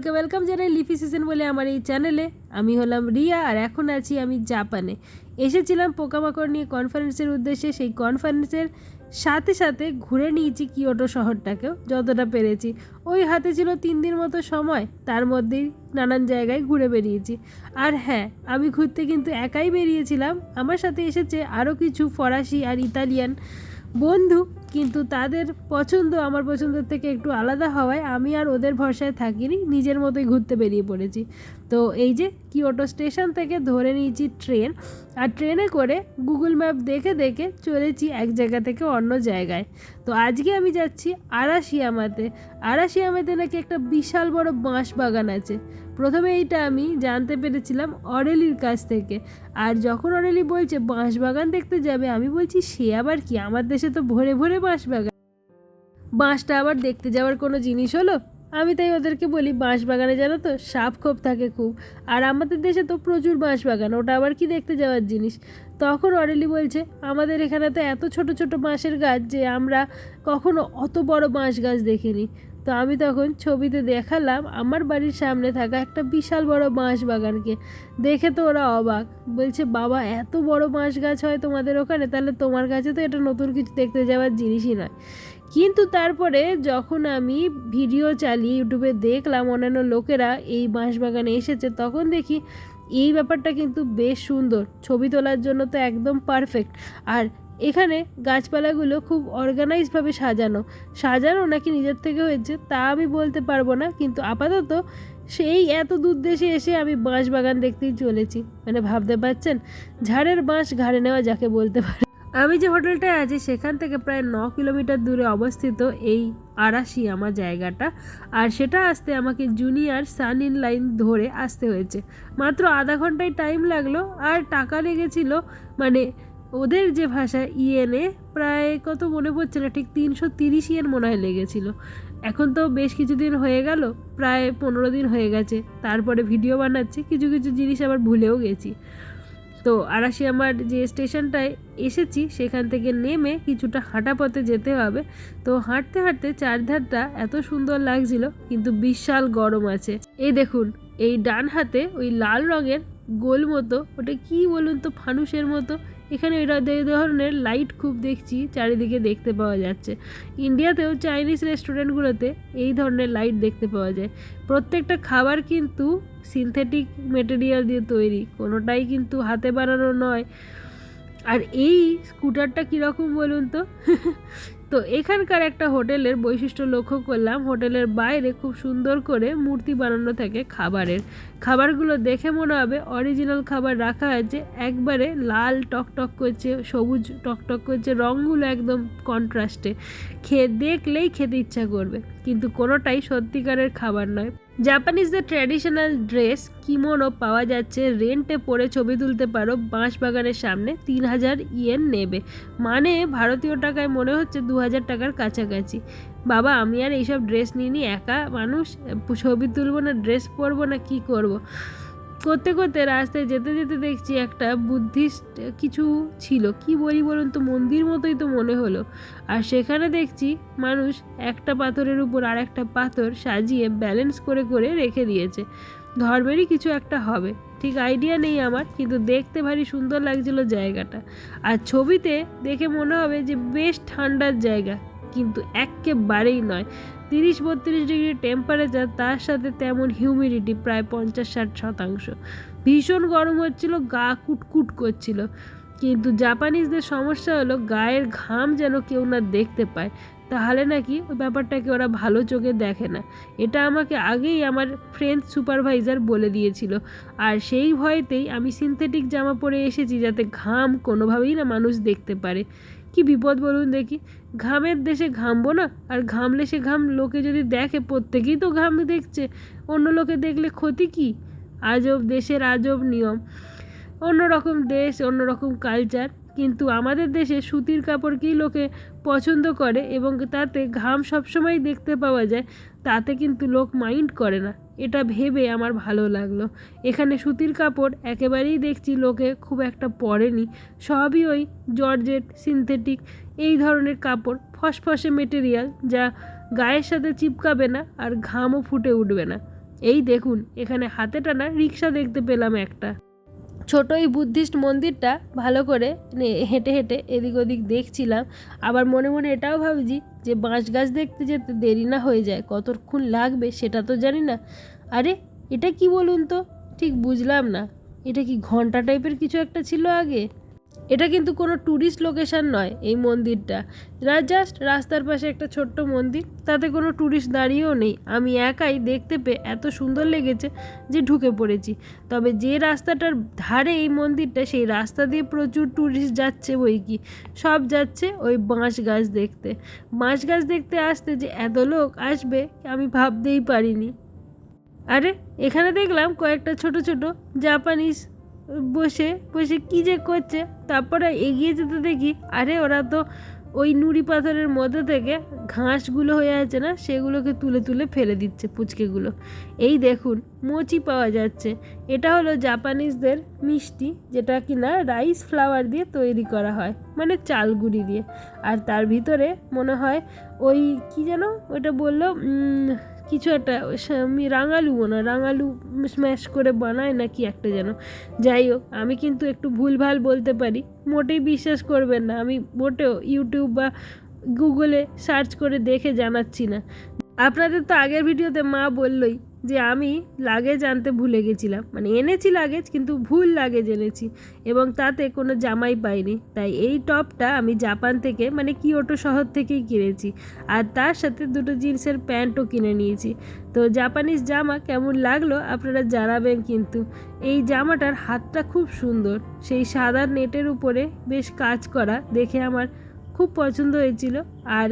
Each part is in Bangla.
সকলকে ওয়েলকাম জানাই লিফি সিজন বলে আমার এই চ্যানেলে আমি হলাম রিয়া আর এখন আছি আমি জাপানে। এসেছিলাম পোকামাকড় নিয়ে কনফারেন্সের উদ্দেশ্যে, সেই কনফারেন্সের সাথে সাথে ঘুরে নিয়েছি কিয়োটো শহরটাকেও, যতটা পেরেছি। ওই হাতে ছিল তিন দিন মতো সময়, তার মধ্যেই নানান জায়গায় ঘুরে বেরিয়েছি আর হ্যাঁ আমি ঘুরতে কিন্তু একাই বেরিয়েছিলাম। আমার সাথে এসেছে আরও কিছু ফরাসি আর ইতালিয়ান বন্ধু। কিন্তু তাদের পছন্দ, আমার পছন্দের থেকে একটু আলাদা হওয়ায় আমি আর ওদের ভরসায় থাকিনি, নিজের মতোই ঘুরতে বেরিয়ে পড়েছি। তো এই যে কিওটো স্টেশন থেকে ধরে নিয়েছি ট্রেন, আর ট্রেনে করে গুগল ম্যাপ দেখে দেখে চলেছি এক জায়গা থেকে অন্য জায়গায়। তো আজকে আমি যাচ্ছি আরাশিয়ামাতে। আরাশিয়ামাতে নাকি একটা বিশাল বড় বাঁশ বাগান আছে। প্রথমে এইটা আমি জানতে পেরেছিলাম অরেলির কাছ থেকে। আর যখন অরেলি বলছে বাঁশ বাগান দেখতে যাবে? আমি বলছি, সে আবার কি? আমার দেশে তো ভরে ভরে বাঁশ বাগান। বাঁশটা আবার দেখতে যাওয়ার কোনো জিনিস হলো? আমি তাই ওদেরকে বলি, বাঁশ বাগানে জানো তো, সাপ খোপ থাকে খুব। আর আমাদের দেশে তো প্রচুর বাঁশ বাগান, ওটা আবার কি দেখতে যাওয়ার জিনিস? তখন অরেলি বলছে, আমাদের এখানে তো এত ছোট ছোট বাঁশের গাছ যে আমরা কখনো অত বড় বাঁশ গাছ দেখিনি। তো আমি তখন ছবিতে দেখালাম আমার বাড়ির সামনে থাকা একটা বিশাল বড় বাঁশ বাগানকে দেখে তো ওরা অবাক। বলছে, বাবা, এত বড় বাঁশ গাছ হয় তোমাদের ওখানে? তাহলে তোমার কাছে তো এটা নতুন কিছু দেখতে যাওয়ার জিনিসই নয়। কিন্তু তারপরে যখন আমি ভিডিও চালিয়ে ইউটিউবে দেখলাম অন্যান্য লোকেরা এই বাঁশবাগানে এসেছে, তখন দেখি এই ব্যাপারটা কিন্তু বেশ সুন্দর। ছবি তোলার জন্য তো একদম পারফেক্ট। আর এখানে গাছপালাগুলো খুব অর্গানাইজভাবে সাজানো। সাজানো নাকি নিজের থেকে হয়েছে, তা আমি বলতে পারব না, কিন্তু আপাতত সেই এত দূর দেশে এসে আমি বাঁশ বাগান দেখতেই চলেছি। মানে ভাবতে পারছেন? ঝাড়ের বাঁশ ঘাড়ে নেওয়া যাকে বলতে পারে। আমি যে হোটেলটায় আছি, সেখান থেকে প্রায় ন কিলোমিটার দূরে অবস্থিত এই আরাশি আমার জায়গাটা, আর সেটা আসতে আমাকে জুনিয়র সান ইন লাইন ধরে আসতে হয়েছে। মাত্র আধা ঘন্টায় টাইম লাগল, আর টাকা লেগেছিল মানে ওদের যে ভাষা ইএনএ প্রায় কত মনে পড়ছে না, ঠিক তিনশো তিরিশ ইয়েন মনে হয় লেগেছিল। এখন তো বেশ কিছুদিন হয়ে গেল, প্রায় পনেরো দিন হয়ে গেছে। তারপরে ভিডিও বানাচ্ছি, কিছু কিছু জিনিস আবার ভুলেও গেছি। তো আরাশি, আমার যে স্টেশনটায় এসেছি, সেখান থেকে নেমে কিছুটা হাঁটা পথে যেতে হবে। তো হাঁটতে হাঁটতে চারধারটা এত সুন্দর লাগছিল, কিন্তু বিশাল গরম আছে। এই দেখুন, এই ডান হাতে ওই লাল রঙের গোল মতো, ওটা কি বলুন তো, ফানুসের মতো এখানে এই ধরনের লাইট খুব দেখছি, চারিদিকে দেখতে পাওয়া যাচ্ছে। ইন্ডিয়াতেও চাইনিজ রেস্টুরেন্টগুলোতে এই ধরনের লাইট দেখতে পাওয়া যায়। প্রত্যেকটা খাবার কিন্তু সিনথেটিক মেটেরিয়াল দিয়ে তৈরি, কোনোটাই কিন্তু হাতে বানানো নয়। আর এই স্কুটারটা কীরকম বলুন তো? তো এখানকার একটা হোটেলের বৈশিষ্ট্য লক্ষ্য করলাম। হোটেলের বাইরে খুব সুন্দর করে মূর্তি বানানো থাকে খাবারের। খাবারগুলো দেখে মনে হবে অরিজিনাল খাবার রাখা আছে একবারে লাল টকটক করছে, সবুজ টকটক করছে, রঙগুলো একদম কন্ট্রাস্টে। খেয়ে দেখলেই খেতে ইচ্ছা করবে, কিন্তু কোনোটাই সত্যিকারের খাবার নয়। জাপানিজদের ট্র্যাডিশনাল ড্রেস কিমোনো পাওয়া যাচ্ছে। রেন্টে পরে ছবি তুলতে পারো বাঁশ বাগানের সামনে তিন হাজার ইয়েন নেবে। মানে ভারতীয় টাকায় মনে হচ্ছে দু হাজার টাকার কাছাকাছি। বাবা, আমি আর এইসব ড্রেস নিয়ে একা মানুষ? ছবি তুলবো না ড্রেস পরবো না, কি করব। করতে করতে রাস্তায় যেতে যেতে দেখছি একটা বুদ্ধিস্ট কিছু ছিল। কি বলি বলুন তো, মন্দির মতোই তো মনে হলো। আর সেখানে দেখছি মানুষ একটা পাথরের উপর আর একটা পাথর সাজিয়ে ব্যালেন্স করে করে রেখে দিয়েছে। ধর্মেরই কিছু একটা হবে। ঠিক আইডিয়া নেই আমার, কিন্তু দেখতে ভারী সুন্দর লাগছিল জায়গাটা। আর ছবিতে দেখে মনে হবে যে বেশ ঠান্ডার জায়গা। কিন্তু একেবারেই নয়। তিরিশ বত্রিশ ডিগ্রি টেম্পারেচার তার সাথে তেমন হিউমিডিটি প্রায় পঞ্চাশ ষাট শতাংশ। ভীষণ গরম হচ্ছিল, গা কুটকুট করছিল। কিন্তু জাপানিজদের সমস্যা হলো, গায়ের ঘাম যেন কেউ না দেখতে পায়। তাহলে নাকি ওই ব্যাপারটাকে ওরা ভালো চোখে দেখে না? এটা আমাকে আগেই আমার ফ্রেঞ্চ সুপারভাইজার বলে দিয়েছিল। আর সেই ভয়েতেই আমি সিনথেটিক জামা পরে এসেছি যাতে ঘাম কোনোভাবেই না মানুষ দেখতে পারে। কি বিপদ বলুন দেখি? ঘামের দেশে ঘামবো না? আর ঘামলে সে ঘাম লোকে যদি দেখে, প্রত্যেকেই তো ঘাম দেখছে। অন্য লোকে দেখলে ক্ষতি কি? আজব দেশের আজব নিয়ম। অন্যরকম দেশ অন্যরকম কালচার কিন্তু আমাদের দেশে সুতির কাপড়কেই লোকে পছন্দ করে এবং তাতে ঘাম সবসময় দেখতে পাওয়া যায়। তাতে কিন্তু লোক মাইন্ড করে না। এটা ভেবে আমার ভালো লাগল। এখানে সুতির কাপড় একেবারেই দেখছি লোকে খুব একটা পরেনি। সবই ওই জর্জেট, সিনথেটিক এই ধরনের কাপড়, ফসফসে মেটেরিয়াল যা গায়ের সাথে চিপকাবে না আর ঘামও ফুটে উঠবে না। এই দেখুন, এখানে হাতে টানা রিক্সা দেখতে পেলাম একটা। ছোট এই বুদ্ধিস্ট মন্দিরটা ভালো করে হেঁটে হেঁটে এদিক ওদিক দেখছিলাম। আবার মনে মনে এটাও ভাবছি যে বাঁশ গাছ দেখতে যেতে দেরি না হয়ে যায়, কতক্ষণ লাগবে সেটা তো জানি না। আরে, এটা কি বলুন তো? ঠিক বুঝলাম না। এটা কি ঘণ্টা টাইপের কিছু একটা ছিল আগে? এটা কিন্তু কোনো ট্যুরিস্ট লোকেশান নয় এই মন্দিরটা। জাস্ট রাস্তার পাশে একটা ছোট্ট মন্দির, তাতে কোনো ট্যুরিস্ট দাঁড়িয়েও নেই। আমি একাই দেখতে পেয়ে এত সুন্দর লেগেছে যে ঢুকে পড়েছি। তবে যে রাস্তাটার ধারে এই মন্দিরটা, সেই রাস্তা দিয়ে প্রচুর ট্যুরিস্ট যাচ্ছে বই কি। সব যাচ্ছে ওই বাঁশ গাছ দেখতে। বাঁশ গাছ দেখতে আসতে যে এত লোক আসবে, আমি ভাবতেই পারিনি। আরে, এখানে দেখলাম কয়েকটা ছোট ছোট জাপানিজ বসে বসে কী যে করছে? তারপরে এগিয়ে যেতে দেখি, আরে ওরা তো ওই নুড়ি পাথরের মধ্যে থেকে ঘাসগুলো হয়ে আছে না, সেগুলোকে তুলে তুলে ফেলে দিচ্ছে পুচকেগুলো। এই দেখুন, মোচি পাওয়া যাচ্ছে। এটা হলো জাপানিজদের মিষ্টি, যেটা কিনা রাইস ফ্লাওয়ার দিয়ে তৈরি করা হয় মানে চালগুড়ি দিয়ে। আর তার ভিতরে মনে হয় ওই, কি যেন ওটা বলল কিছু একটা আমি রাঙালু না, রাঙালু স্ম্যাশ করে বানায় নাকি একটা যেন। যাই হোক, আমি কিন্তু একটু ভুলভাল বলতে পারি, মোটেই বিশ্বাস করবেন না, আমি মোটেও ইউটিউব বা গুগলে সার্চ করে দেখে জানাচ্ছি না। আপনাদের তো আগের ভিডিওতে মা বললই যে আমি লাগেজ আনতে ভুলে গেছিলাম। মানে এনেছি লাগেজ কিন্তু ভুল লাগেজ এনেছি এবং তাতে কোনো জামাই পাইনি। তাই এই টপটা আমি জাপান থেকে মানে কিওটো শহর থেকেই কিনেছি। আর তার সাথে দুটো জিন্সের প্যান্টও কিনে নিয়েছি। তো জাপানিজ জামা কেমন লাগল আপনারা জানাবেন কিন্তু। এই জামাটার হাতটা খুব সুন্দর। সেই সাদা নেটের উপরে বেশ কাজ করা দেখে আমার খুব পছন্দ হয়েছিল। আর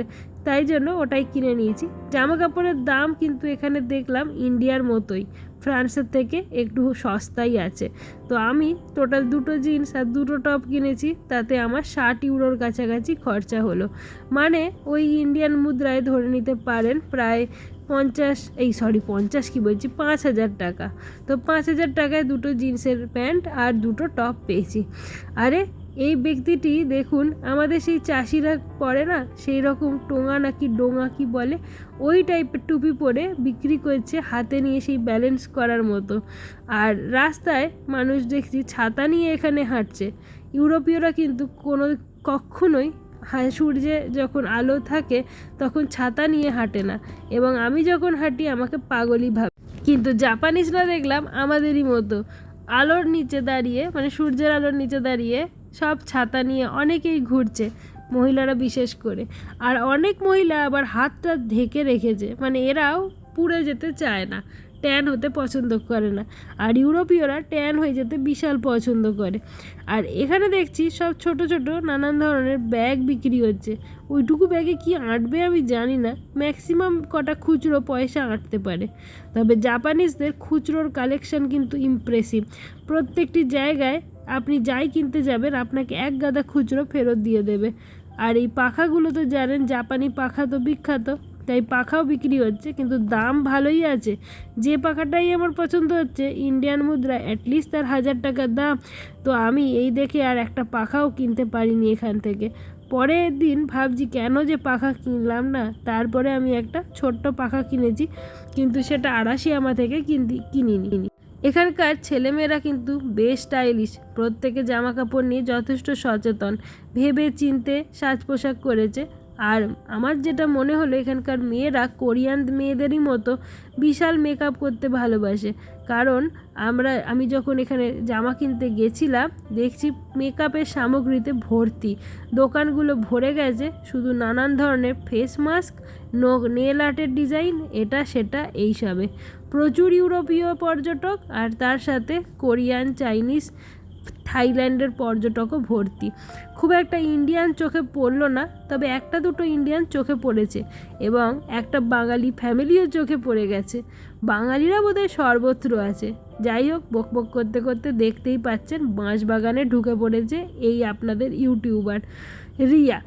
তাই জন্য ওটাই কিনে নিয়েছি। জামা কাপড়ের দাম কিন্তু এখানে দেখলাম ইন্ডিয়ার মতোই। ফ্রান্সের থেকে একটু সস্তাই আছে। তো আমি টোটাল দুটো জিন্স আর দুটো টপ কিনেছি, তাতে আমার ষাট ইউরোর কাছাকাছি খরচা হলো। মানে ওই ইন্ডিয়ান মুদ্রায় ধরে নিতে পারেন প্রায় পঞ্চাশ, এই সরি পঞ্চাশ কি বলছি? পাঁচ হাজার টাকা। তো পাঁচ হাজার টাকায় দুটো জিন্সের প্যান্ট আর দুটো টপ পেয়েছি। আরে এই ব্যক্তিটি দেখুন, আমাদের সেই চাষিরা পরে না, সেই রকম টোঙা নাকি ডোঙা কি বলে, ওই টাইপের টুপি পরে বিক্রি করছে, হাতে নিয়ে সেই ব্যালেন্স করার মতো। আর রাস্তায় মানুষ দেখছি ছাতা নিয়ে এখানে হাঁটছে। ইউরোপীয়রা কিন্তু কোনো কখনোই হা- সূর্যে যখন আলো থাকে তখন ছাতা নিয়ে হাঁটে না। এবং আমি যখন হাঁটি আমাকে পাগলই ভাবে কিন্তু জাপানিজরা দেখলাম আমাদেরই মতো, আলোর নিচে দাঁড়িয়ে মানে সূর্যের আলোর নিচে দাঁড়িয়ে সব ছাতা নিয়ে অনেকেই ঘুরছে, মহিলারা বিশেষ করে। আর অনেক মহিলা আবার হাতটা ঢেকে রেখেছে মানে এরাও পুড়ে যেতে চায় না ট্যান হতে পছন্দ করে না। আর ইউরোপীয়রা ট্যান হয়ে যেতে বিশাল পছন্দ করে। আর এখানে দেখছি সব ছোট ছোট নানান ধরনের ব্যাগ বিক্রি হচ্ছে। ওইটুকু ব্যাগে কি আঁটবে আমি জানি না ম্যাক্সিমাম কটা খুচরো পয়সা আঁটতে পারে। তবে জাপানিজদের খুচরোর কালেকশন কিন্তু ইমপ্রেসিভ প্রত্যেকটি জায়গায় আপনি যাই কিনতে যাবেন, আপনাকে এক গাদা খুচরো ফেরত দিয়ে দেবে। আর এই পাখাগুলো তো জানেন, জাপানি পাখা তো বিখ্যাত, তাই পাখাও বিক্রি হচ্ছে, কিন্তু দাম ভালোই আছে। যে পাখাটাই আমার পছন্দ হচ্ছে, ইন্ডিয়ান মুদ্রা অ্যাটলিস্ট তার হাজার টাকার দাম। তো আমি এই দেখে আর একটা পাখাও কিনতে পারিনি এখান থেকে। পরের দিন ভাবছি, কেন যে পাখা কিনলাম না? তারপরে আমি একটা ছোট্ট পাখা কিনেছি, কিন্তু সেটা আড়াশি আমা থেকে কিনতে কিনিনি। এখানকার ছেলেমেয়েরা কিন্তু বেশ স্টাইলিশ প্রত্যেকে জামা কাপড় নিয়ে যথেষ্ট সচেতন। ভেবে চিনতে সাজ পোশাক করেছে। আর আমার যেটা মনে হলো, এখানকার মেয়েরা কোরিয়ান মেয়েদেরই মতো বিশাল মেকআপ করতে ভালোবাসে। কারণ আমরা, আমি যখন এখানে জামা কিনতে গেছিলাম, দেখছি মেকআপের সামগ্রীতে ভর্তি। দোকানগুলো ভরে গেছে, শুধু নানান ধরনের ফেস মাস্ক নেল আর্টের ডিজাইন এটা, সেটা, এইসবে। প্রচুর ইউরোপীয় পর্যটক আর তার সাথে কোরিয়ান, চাইনিজ, থাইল্যান্ডের পর্যটকও ভর্তি। খুব একটা ইন্ডিয়ান চোখে পড়ল না, তবে একটা দুটো ইন্ডিয়ান চোখে পড়েছে এবং একটা বাঙালি ফ্যামিলিও চোখে পড়ে গেছে। বাঙালিরা বোধহয় সর্বত্র আছে। যাই হোক, বক বক করতে করতে দেখতেই পাচ্ছেন বাঁশ বাগানে ঢুকে পড়েছে এই আপনাদের ইউটিউবার রিয়া।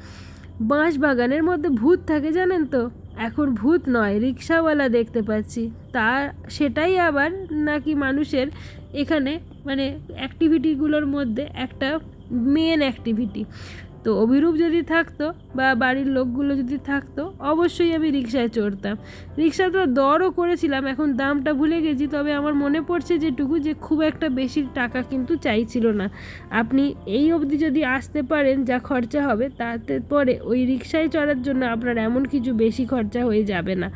বাঁশ বাগানের মধ্যে ভূত থাকে জানেন তো? এখন ভূত নয়, রিক্সাওয়ালা দেখতে পাচ্ছি। তা, সেটাই আবার নাকি মানুষের এখানে মানে অ্যাক্টিভিটিগুলোর মধ্যে একটা মেন অ্যাক্টিভিটি তো অভিরূপ যদি থাকতো বা বাড়ির লোকগুলো যদি থাকতো, অবশ্যই আমি রিক্সায় চড়তাম। রিক্সাটা দরও করেছিলাম, এখন দামটা ভুলে গেছি, তবে আমার মনে পড়ছে যেটুকু যে খুব একটা বেশি টাকা কিন্তু চাইছিল না। আপনি এই অবধি যদি আসতে পারেন, যা খরচা হবে, তাতে পরে ওই রিক্সায় চড়ার জন্য আপনার এমন কিছু বেশি খরচা হয়ে যাবে না।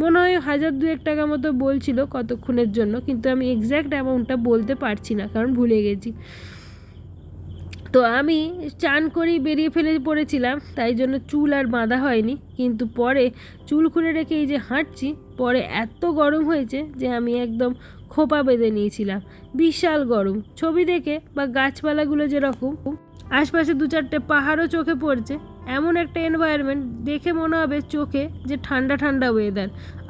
মনে হয় হাজার দুয়েক টাকা মতো বলছিল কতক্ষণের জন্য, কিন্তু আমি এক্স্যাক্ট অ্যামাউন্টটা বলতে পারছি না, কারণ ভুলে গেছি। তো আমি চান করেই বেরিয়ে ফেলে পড়েছিলাম, তাই জন্য চুল আর বাঁধা হয়নি। কিন্তু পরে চুল খুলে রেখে এই যে হাঁটছি, পরে এত গরম হয়েছে যে আমি একদম খোপা বেঁধে নিয়েছিলাম। বিশাল গরম। ছবি দেখে বা গাছপালাগুলো যেরকম, আশপাশে দু চারটে পাহাড়ও চোখে পড়ছে। এমন একটা এনভায়রনমেন্ট দেখে মনে হবে চোখে যে ঠান্ডা ঠান্ডা ওয়েদার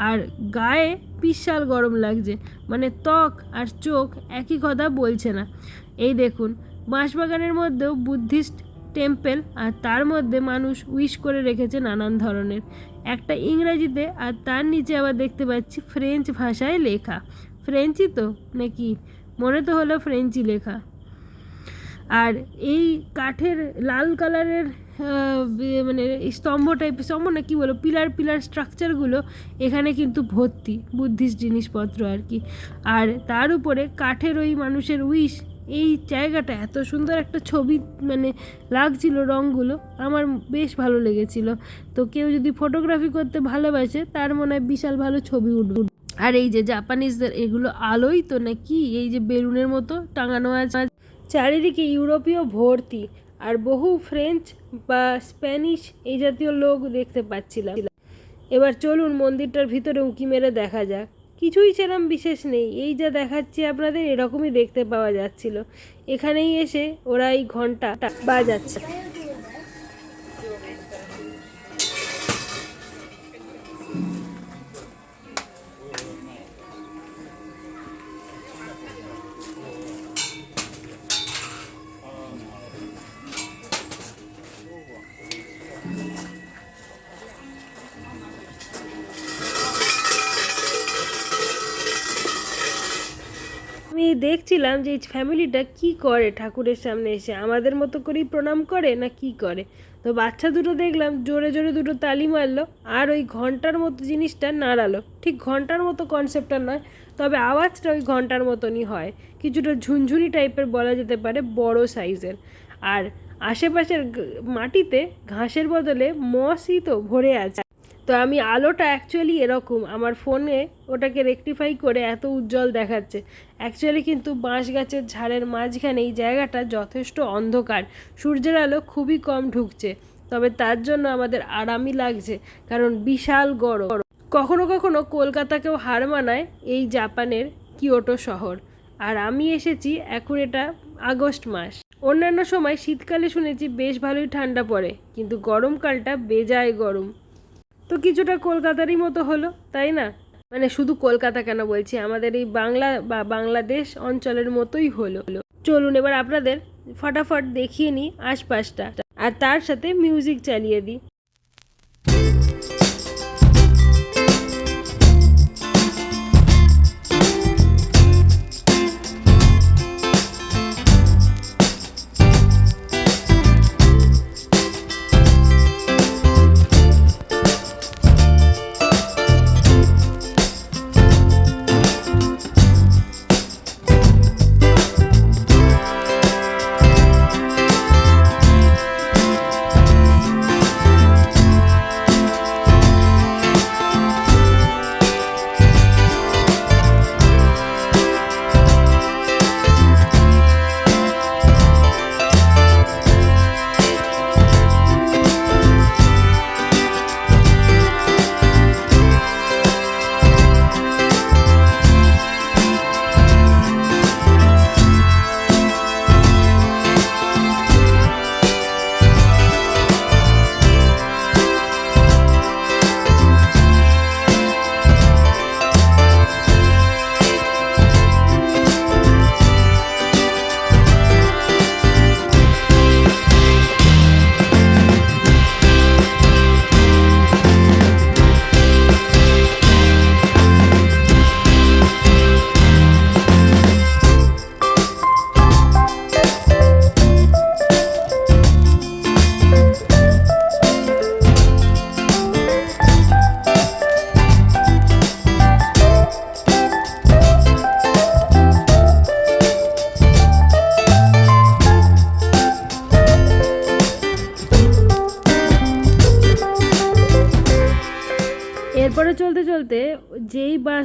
আর গায়ে বিশাল গরম লাগছে। মানে ত্বক আর চোখ একই কথা বলছে না। এই দেখুন বাঁশবাগানের মধ্যেও বুদ্ধিস্ট টেম্পেল আর তার মধ্যে মানুষ উইশ করে রেখেছে নানান ধরনের। একটা ইংরাজিতে আর তার নিচে আবার দেখতে পাচ্ছি ফ্রেঞ্চ ভাষায় লেখা। ফ্রেঞ্চই তো নাকি? মনে তো হলো ফ্রেঞ্চি লেখা। আর এই কাঠের লাল কালারের মানে স্তম্ভ টাইপ স্তম্ভ না কী বলো? পিলার পিলার স্ট্রাকচারগুলো এখানে কিন্তু ভর্তি, বুদ্ধিস্ট জিনিসপত্র আর কি। আর তার উপরে কাঠের ওই মানুষের উইশ এই জায়গাটা এত সুন্দর একটা ছবি মানে লাগছিল রঙগুলো আমার বেশ ভালো লেগেছিল। তো কেউ যদি ফটোগ্রাফি করতে ভালোবাসে, তার মনে হয় বিশাল ভালো ছবি উঠবে। আর এই যে জাপানিজদের এগুলো আলোই তো নাকি? এই যে বেলুনের মতো টাঙানো আছে। চারিদিকে ইউরোপীয় ভর্তি, আর বহু ফ্রেঞ্চ বা স্প্যানিশ এই জাতীয় লোক দেখতে পাচ্ছিলাম। এবার চলুন মন্দিরটার ভিতরে উঁকি মেরে দেখা যাক। কিছুই সেরম বিশেষ নেই। এই যা দেখাচ্ছি আপনাদের, এরকমই দেখতে পাওয়া যাচ্ছিল। এখানেই এসে ওরা এই ঘণ্টা বাজাচ্ছে। দেখছিলাম যে এই ফ্যামিলিটা কি করে ঠাকুরের সামনে এসে? আমাদের মতো করেই প্রণাম করে না কি করে? তো বাচ্চা দুটো দেখলাম, জোরে জোরে দুটো তালি মারলো আর ওই ঘণ্টার মতো জিনিসটা নাড়ালো। ঠিক ঘণ্টার মতো কনসেপ্টটা নয়, তবে আওয়াজটা ওই ঘণ্টার মতনই হয়। কিছুটা ঝুনঝুনি টাইপের বলা যেতে পারে বড় সাইজের আর আশেপাশের মাটিতে ঘাসের বদলে মসই তো ভরে আছে। তো আমি আলোটা অ্যাকচুয়ালি এরকম, আমার ফোনে ওটাকে রেকটিফাই করে এত উজ্জ্বল দেখাচ্ছে। অ্যাকচুয়ালি কিন্তু বাঁশ গাছের ঝাড়ের মাঝখানে এই জায়গাটা যথেষ্ট অন্ধকার। সূর্যের আলো খুবই কম ঢুকছে, তবে তার জন্য আমাদের আরামই লাগছে, কারণ বিশাল গরম। কখনো কখনো কলকাতাকেও হার মানায় এই জাপানের কিয়োটো শহর। আর আমি এসেছি এখন এটা আগস্ট মাস। অন্যান্য সময় শীতকালে শুনেছি বেশ ভালোই ঠান্ডা পড়ে, কিন্তু গরমকালটা বেজায় গরম। তো কিছুটা কলকাতারই মতো হলো, তাই না? মানে শুধু কলকাতা কেন বলছি, আমাদের এই বাংলা বা বাংলাদেশ অঞ্চলের মতোই হলো। চলুন এবার আপনাদের ফটাফট দেখিয়ে নিই আশপাশটা, আর তার সাথে মিউজিক চালিয়ে দিই।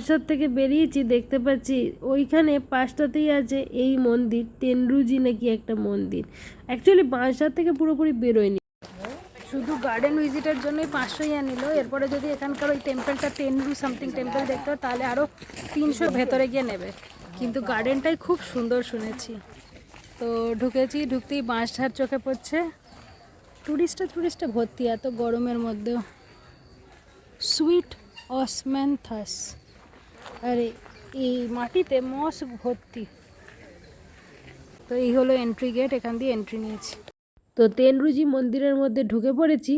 বাসার থেকে বেরিয়েছি, দেখতে পাচ্ছি ওইখানে পাঁচটাতেই আছে এই মন্দির তেনরুজি নাকি একটা মন্দির। অ্যাকচুয়ালি বাঁশঝার থেকে পুরোপুরি বেরোয়নি। শুধু গার্ডেন ভিজিটের জন্যই পাঁচশো ইয়া এরপরে যদি এখানকার ওই টেম্পলটা টেনরু সামথিং টেম্পল দেখতে হয়, তাহলে আরও তিনশো ভেতরে গিয়ে নেবে। কিন্তু গার্ডেনটাই খুব সুন্দর শুনেছি। তো ঢুকেছি, ঢুকতেই বাঁশঝাড় চোখে পড়ছে। টুরিস্টে টুরিস্টে ভর্তি, এত গরমের মধ্যেও। সুইট অসম্যান্থাস আরে এই মাটিতে মস ভর্তি। তো এই হলো এন্ট্রি গেট এখান দিয়ে এন্ট্রি নিয়েছি। তো তেনরুজি মন্দিরের মধ্যে ঢুকে পড়েছি,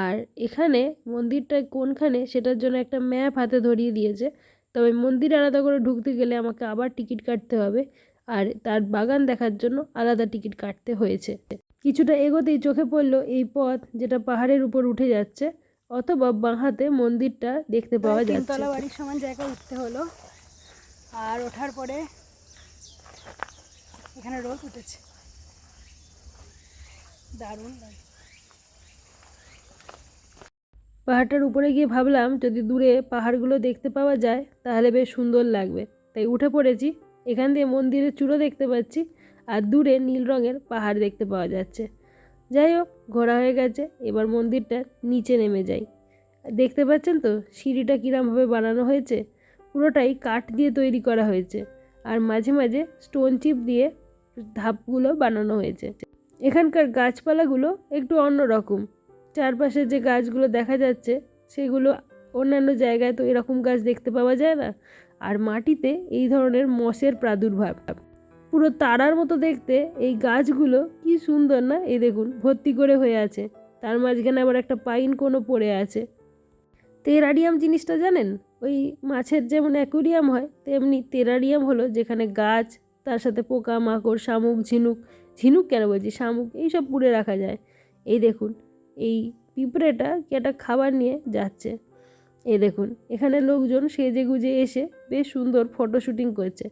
আর এখানে মন্দিরটা কোনখানে সেটার জন্য একটা ম্যাপ হাতে ধরিয়ে দিয়েছে। তবে মন্দির আলাদা করে ঢুকতে গেলে আমাকে আবার টিকিট কাটতে হবে, আর তার বাগান দেখার জন্য আলাদা টিকিট কাটতে হয়েছে। কিছুটা এগোতেই চোখে পড়ল এই পথ যেটা পাহাড়ের উপর উঠে যাচ্ছে। অথবা বাঁহাতে মন্দিরটা দেখতে পাওয়া যায় তিনতলা বাড়ির সমান জায়গায় উঠতে হলো। আর ওঠার পরে এখানে রোদ উঠেছে। দারুণ লাগে পাহাড়টার উপরে গিয়ে ভাবলাম যদি দূরে পাহাড়গুলো দেখতে পাওয়া যায় তাহলে বেশ সুন্দর লাগবে। তাই উঠে পড়েছি। এখান দিয়ে মন্দিরের চূড়ো দেখতে পাচ্ছি আর দূরে নীল রঙের পাহাড় দেখতে পাওয়া যাচ্ছে। যাই হোক, ঘোরা হয়ে গেছে। এবার মন্দিরটা নিচে নেমে যাই। দেখতে পাচ্ছেন তো, সিঁড়িটা কীরমভাবে বানানো হয়েছে? পুরোটাই কাঠ দিয়ে তৈরি করা হয়েছে। আর মাঝে মাঝে স্টোন চিপ দিয়ে ধাপগুলো বানানো হয়েছে। এখানকার গাছপালাগুলো একটু অন্য রকম। চারপাশে যে গাছগুলো দেখা যাচ্ছে, সেগুলো অন্যান্য জায়গায় তো এরকম গাছ দেখতে পাওয়া যায় না। আর মাটিতে এই ধরনের মশের প্রাদুর্ভাব। পুরো তারার মতো দেখতে এই গাছগুলো কি সুন্দর না? এই দেখুন, ভর্তি করে হয়ে আছে। তার মাঝখানে আবার একটা পাইন কোনো পড়ে আছে। তেরারিয়াম জিনিসটা জানেন? ওই মাছের যেমন অ্যাকুরিয়াম হয়, তেমনি তেরারিয়াম হলো যেখানে গাছ, তার সাথে পোকা মাকড় শামুক, ঝিনুক ঝিনুক কেন বলছি? শামুক এইসব পুড়ে রাখা যায়। এই দেখুন, এই পিঁপড়েটা কি একটা খাবার নিয়ে যাচ্ছে। এই দেখুন, এখানে লোকজন সেজে গুজে এসে বেশ সুন্দর ফটো শুটিং করছে।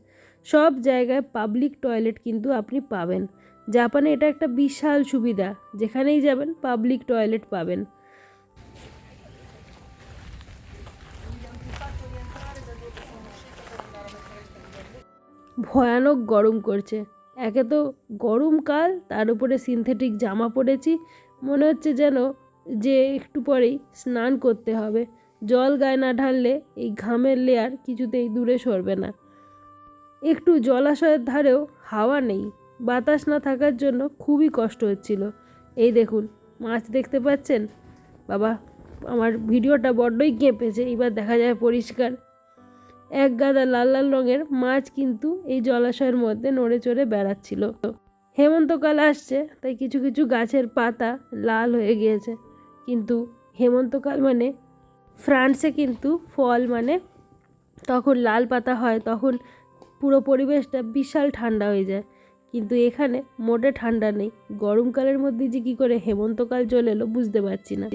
সব জায়গায় পাবলিক টয়লেট কিন্তু আপনি পাবেন। জাপানে এটা একটা বিশাল সুবিধা, যেখানেই যাবেন পাবলিক টয়লেট পাবেন। ভয়ানক গরম করছে। একে তো গরমকাল তার উপরে সিনথেটিক জামা পরেছি। মনে হচ্ছে যেন যে একটু পরেই স্নান করতে হবে। জল গায়ে না ঢাললে এই ঘামের লেয়ার কিছুতেই দূরে সরবে না। একটু জলাশয়ের ধারেও হাওয়া নেই। বাতাস না থাকার জন্য খুবই কষ্ট হচ্ছিল। এই দেখুন, মাছ দেখতে পাচ্ছেন? বাবা, আমার ভিডিওটা বড্ডই কেঁপেছে, এবার দেখা যায় পরিষ্কার। এক গাদা লাল লাল রঙের মাছ কিন্তু এই জলাশয়ের মধ্যে নড়ে চড়ে বেড়াচ্ছিল। হেমন্তকাল আসছে, তাই কিছু কিছু গাছের পাতা লাল হয়ে গিয়েছে। কিন্তু হেমন্তকাল মানে ফ্রান্সে কিন্তু ফল মানে তখন লাল পাতা হয়, তখন পুরো পরিবেশটা বিশাল ঠান্ডা হয়ে যায়। কিন্তু এখানে মোটে ঠান্ডা নেই। গরমকালের মধ্যে যে কী করে হেমন্তকাল চলে এলো বুঝতে পারছি না।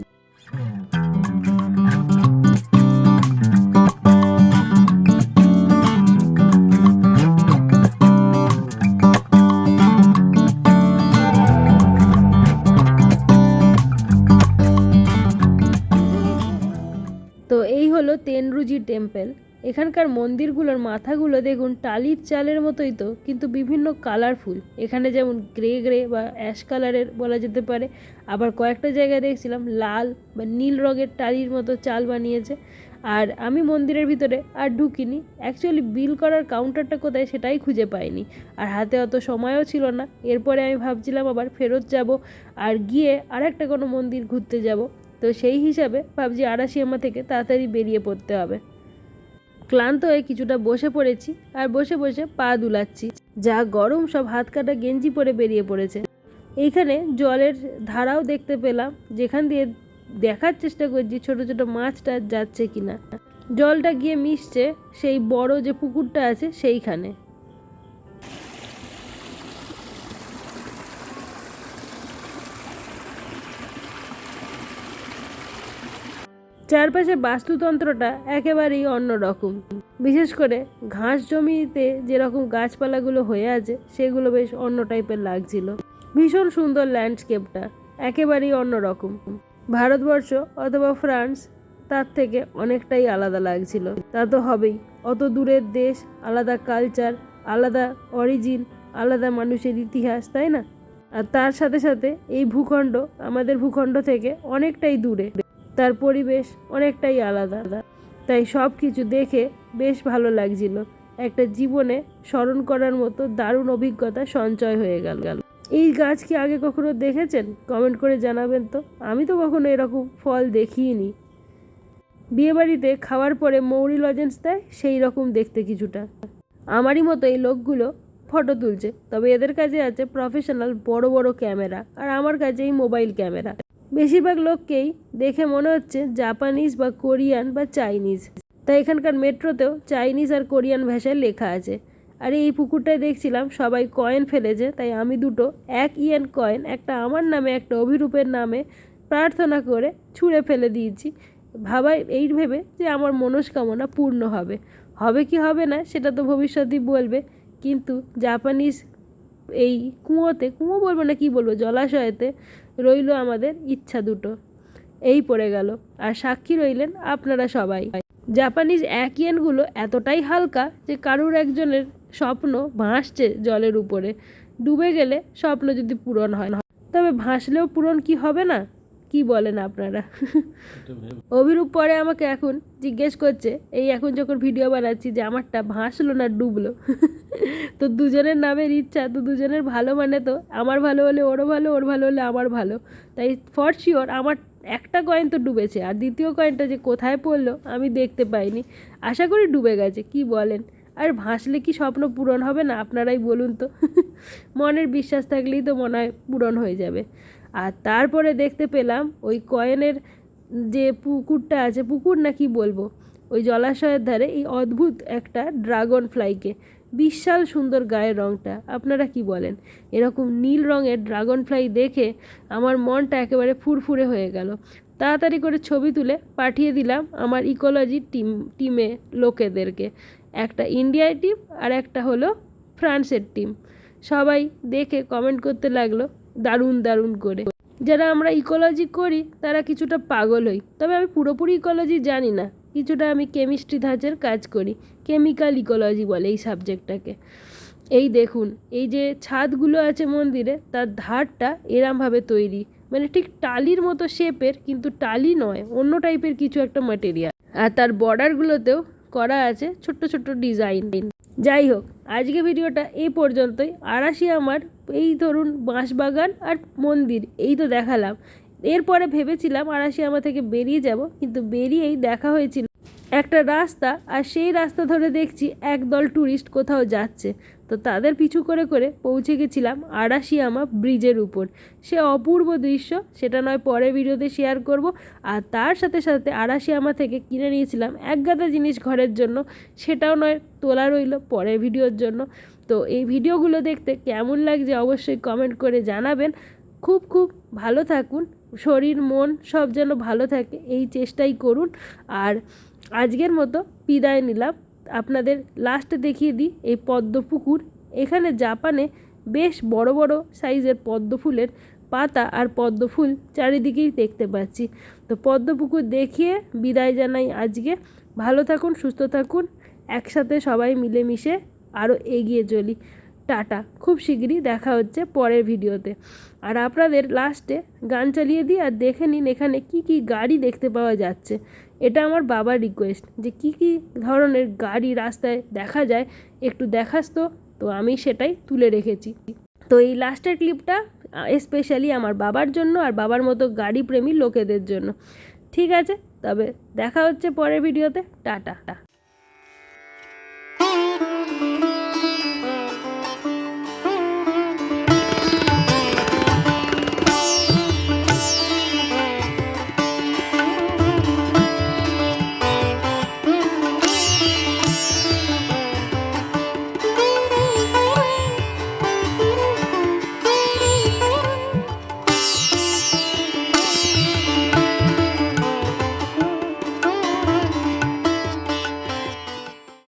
তো এই হলো তেনরুজি টেম্পল। এখানকার মন্দিরগুলোর মাথাগুলো দেখুন টালির চালের মতোই তো, কিন্তু বিভিন্ন কালারফুল। এখানে যেমন গ্রে গ্রে বা অ্যাশ কালারের বলা যেতে পারে। আবার কয়েকটা জায়গায় দেখছিলাম লাল বা নীল রঙের টালির মতো চাল বানিয়েছে। আর আমি মন্দিরের ভিতরে আর ঢুকিনি। অ্যাকচুয়ালি বিল করার কাউন্টারটা কোথায় সেটাই খুঁজে পাইনি। আর হাতে অত সময়ও ছিল না। এরপরে আমি ভাবছিলাম আবার ফেরত যাব আর গিয়ে আর একটা কোনো মন্দির ঘুরতে যাব। তো সেই হিসাবে ভাবছি আরাসিয়ামা থেকে তাড়াতাড়ি বেরিয়ে পড়তে হবে। ক্লান্ত হয়ে কিছুটা বসে পড়েছি আর বসে বসে পা দুলাচ্ছি। যা গরম সব হাত কাটা গেঞ্জি পরে বেরিয়ে পড়েছে। এইখানে জলের ধারাও দেখতে পেলাম, যেখান দিয়ে দেখার চেষ্টা করছি ছোট ছোট মাছটা যাচ্ছে কিনা। জলটা গিয়ে মিশছে সেই বড় যে পুকুরটা আছে সেইখানে। চারপাশে বাস্তুতন্ত্রটা একেবারেই অন্যরকম বিশেষ করে ঘাস জমিতে যেরকম গাছপালাগুলো হয়ে আছে, সেগুলো বেশ অন্য টাইপের লাগছিল। ভীষণ সুন্দর ল্যান্ডস্কেপটা, একেবারেই অন্যরকম ভারতবর্ষ অথবা ফ্রান্স, তার থেকে অনেকটাই আলাদা লাগছিল। তা তো হবেই, অত দূরের দেশ, আলাদা কালচার, আলাদা অরিজিন, আলাদা মানুষের ইতিহাস, তাই না? আর তার সাথে সাথে এই ভূখণ্ড আমাদের ভূখণ্ড থেকে অনেকটাই দূরে। তার পরিবেশ অনেকটাই আলাদা। তাই সব কিছু দেখে বেশ ভালো লাগছিল। একটা জীবনে স্মরণ করার মতো দারুণ অভিজ্ঞতা সঞ্চয় হয়ে গেল। গেল এই গাছ কি আগে কখনো দেখেছেন? কমেন্ট করে জানাবেন তো। আমি তো কখনো এরকম ফল দেখিনি। বিয়েবাড়িতে খাওয়ার পরে মৌরি লজেন্স দেয়, সেই রকম দেখতে কিছুটা। আমারই মতো এই লোকগুলো ফটো তুলছে, তবে এদের কাছে আছে প্রফেশনাল বড় বড় ক্যামেরা, আর আমার কাছে এই মোবাইল ক্যামেরা। বেশিরভাগ লোককেই দেখে মনে হচ্ছে জাপানিজ বা কোরিয়ান বা চাইনিজ। তাই এখানকার মেট্রোতেও চাইনিজ আর কোরিয়ান ভাষায় লেখা আছে। আর এই পুকুরটায় দেখছিলাম সবাই কয়েন ফেলেছে, তাই আমি দুটো, এক ইয়েন কয়েন, একটা আমার নামে, একটা অভিরূপের নামে প্রার্থনা করে ছুঁড়ে ফেলে দিয়েছি। ভাবাই এই ভেবে যে আমার মনস্কামনা পূর্ণ হবে। হবে কি হবে না সেটা তো ভবিষ্যতই বলবে। কিন্তু জাপানিজ এই কুঁয়োতে, কুঁয়ো বলব না কি বলব, জলাশয়েতে রইল আমাদের ইচ্ছা দুটো। এই পড়ে গেল। আর সাক্ষী রইলেন আপনারা সবাই। জাপানিজ এক ইয়েনগুলো এতটাই হালকা যে কারুর একজনের স্বপ্ন ভাসছে জলের উপরে। ডুবে গেলে স্বপ্ন যদি পূরণ হয়, তবে ভাসলেও পূরণ কি হবে না? কি বলেন আপনারা? অভিরূপ পরে আমাকে এখন জিজ্ঞেস করছে, এই এখন যখন ভিডিও বানাচ্ছি যে আমারটা ভাসলো না, ডুবলো। তো দুজনের নামের ইচ্ছা, তো দুজনের ভালো মানে তো আমার ভালো হলে ওরও ভালো, ওর ভালো হলে আমার ভালো। তাই ফর শিওর আমার একটা কয়েন তো ডুবেছে, আর দ্বিতীয় কয়েনটা যে কোথায় পড়ল আমি দেখতে পাইনি। আশা করি ডুবে গেছে, কি বলেন? আর ভাসলে কি স্বপ্ন পূরণ হবে না? আপনারাই বলুন তো। মনের বিশ্বাস থাকলেই তো মনে হয় পূরণ হয়ে যাবে। আর তারপরে দেখতে পেলাম ওই কয়েনের যে পুকুরটা আছে, পুকুর না কি বলব, ওই জলাশয়ের ধারে এই অদ্ভুত একটা ড্রাগন ফ্লাইকে বিশাল সুন্দর গায়ের রঙটা আপনারা কি বলেন? এরকম নীল রঙের ড্রাগন ফ্লাই দেখে আমার মনটা একেবারে ফুরফুরে হয়ে গেল। তাড়াতাড়ি করে ছবি তুলে পাঠিয়ে দিলাম আমার ইকোলজি টিম, টিমে লোকেদেরকে। একটা ইন্ডিয়ার টিম আর একটা হলো ফ্রান্সের টিম। সবাই দেখে কমেন্ট করতে লাগল দারুণ দারুণ করে। যারা আমরা ইকোলজি করি, তারা কিছুটা পাগল হই। তবে আমি পুরোপুরি ইকোলজি জানি না। কিছুটা আমি কেমিস্ট্রি ধাঁচের কাজ করি। কেমিক্যাল ইকোলজি বলে এই সাবজেক্টটাকে এই দেখুন, এই যে ছাদগুলো আছে মন্দিরে, তার ধারটা এরমভাবে তৈরি। মানে ঠিক টালির মতো শেপের কিন্তু টালি নয়, অন্য টাইপের কিছু একটা ম্যাটেরিয়াল আর তার বর্ডারগুলোতেও করা আছে ছোট্ট ছোট্ট ডিজাইন যাই হোক আজকে ভিডিওটা এই পর্যন্তই। আর আসি আমার এই ধরুন বাঁশবাগান আর মন্দির, এই তো দেখালাম। এরপরে ভেবেছিলাম আরাশি আমার থেকে বেরিয়ে যাব, কিন্তু বেরিয়েই দেখা হয়েছিল একটা রাস্তা, আর সেই রাস্তা ধরে দেখছি একদল ট্যুরিস্ট কোথাও যাচ্ছে। তো তাদের পিছু করে করে পৌঁছে গেছিলাম আড়াশিয়ামা ব্রিজের উপর। সে অপূর্ব দৃশ্য, সেটা নয় পরের ভিডিওতে শেয়ার করব। আর তার সাথে সাথে আড়াশিয়ামা থেকে কিনে নিয়েছিলাম এক গাদা জিনিস ঘরের জন্য, সেটাও নয়, তোলা রইল পরের ভিডিওর জন্য। তো এই ভিডিওগুলো দেখতে কেমন লাগছে অবশ্যই কমেন্ট করে জানাবেন। খুব খুব ভালো থাকুন, শরীর, মন সব যেন ভালো থাকে, এই চেষ্টাই করুন। আর আজকের মতো বিদায় নিলাম। আপনাদের লাস্টে দেখিয়ে দিই এই পদ্ম পুকুর এখানে জাপানে বেশ বড় বড় সাইজের পদ্ম ফুলের পাতা আর পদ্ম ফুল চারিদিকেই দেখতে পাচ্ছি। তো পদ্ম পুকুর দেখিয়ে বিদায় জানাই আজকে। ভালো থাকুন, সুস্থ থাকুন। একসাথে সবাই মিলেমিশে আরও এগিয়ে চলি। টাটা। খুব শিগগিরই দেখা হচ্ছে পরের ভিডিওতে। আর আপনাদের লাস্টে গান চালিয়ে দিই আর দেখে নিন এখানে কি কি গাড়ি দেখতে পাওয়া যাচ্ছে। এটা আমার বাবার রিকোয়েস্ট যে কী কী ধরনের গাড়ি রাস্তায় দেখা যায়, একটু দেখাস তো। তো আমি সেটাই তুলে রেখেছি। তো এই লাস্টের ক্লিপটা স্পেশালি আমার বাবার জন্য আর বাবার মতো গাড়ি প্রেমী লোকেদের জন্য। ঠিক আছে, তবে দেখা হচ্ছে পরের ভিডিওতে টাটা।